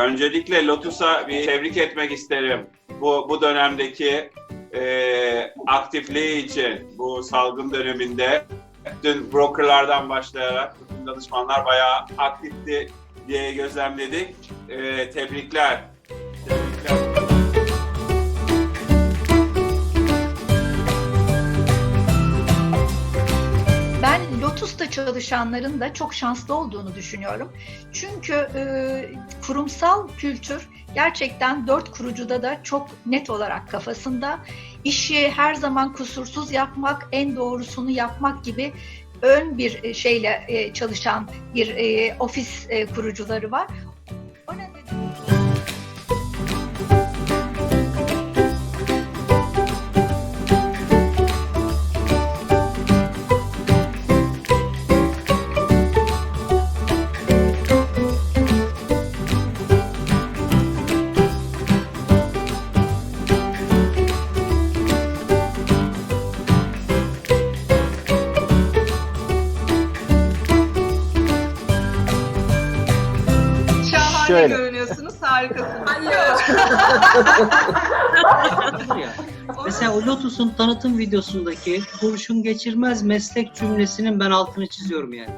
Öncelikle Lotus'a bir tebrik etmek isterim. Bu, bu dönemdeki e, aktifliği için bu salgın döneminde dün brokerlardan başlayarak bütün danışmanlar bayağı aktifti diye gözlemledik. E, tebrikler. Lotus'ta çalışanların da çok şanslı olduğunu düşünüyorum. Çünkü e, kurumsal kültür gerçekten dört kurucuda da çok net olarak kafasında. İşi her zaman kusursuz yapmak, en doğrusunu yapmak gibi ön bir e, şeyle e, çalışan bir e, ofis kurucuları var. Şöyle. görünüyorsunuz, harikasınız. ya. Mesela o Lotus'un tanıtım videosundaki kurşun geçirmez meslek cümlesinin ben altını çiziyorum yani.